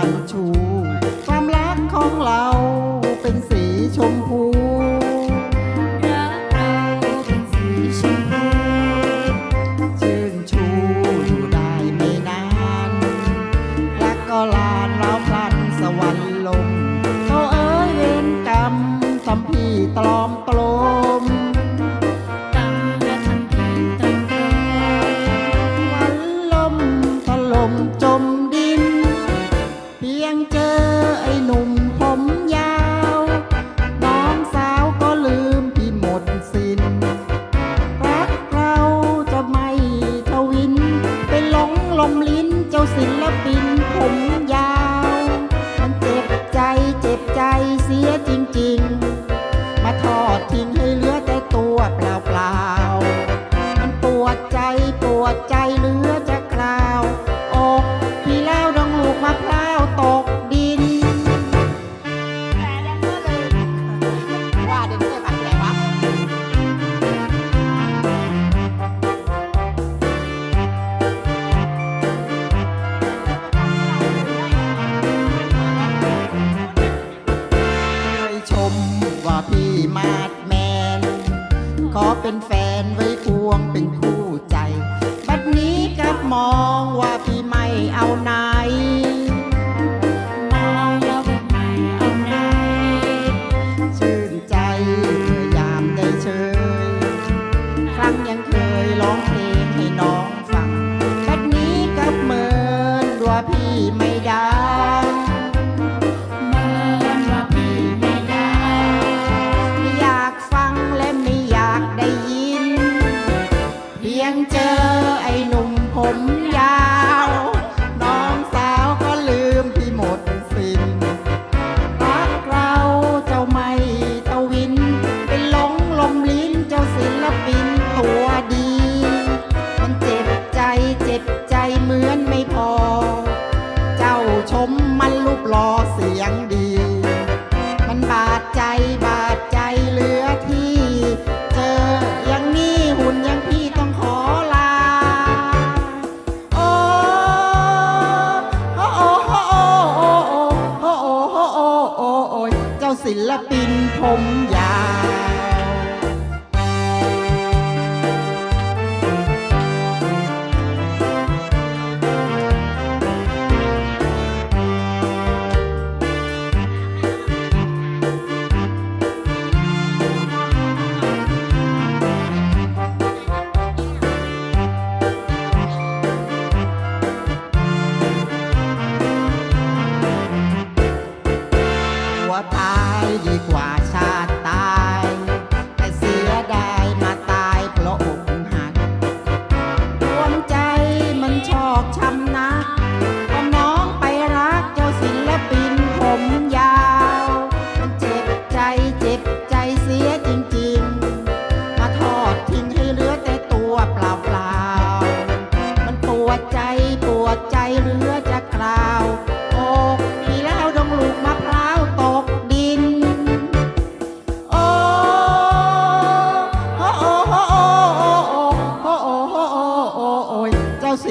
มันชู ความรักของเราเป็นสีชมพูรักเราเป็นสีชมพูชื่นชูอยู่ได้ไม่นานรักก็ลานแล้พลันสวรรค์ลงเขาเอ้ยเวรกรมทำพี่ตรอมตล ลมลิ้นเจ้าศิลปินผมยาว เป็นแฟ ชมมันรูปล่อเสียงดี มันบาดใจบาดใจเหลือที่ เจออย่างนี้หุ่นอย่างพี่ต้องขอลา โอ้โอ้โอ้โอ้โอ้โอ้โอ้โอ้โอ้เจ้าศิลปินผมยา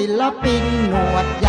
ศิลปินหนวดย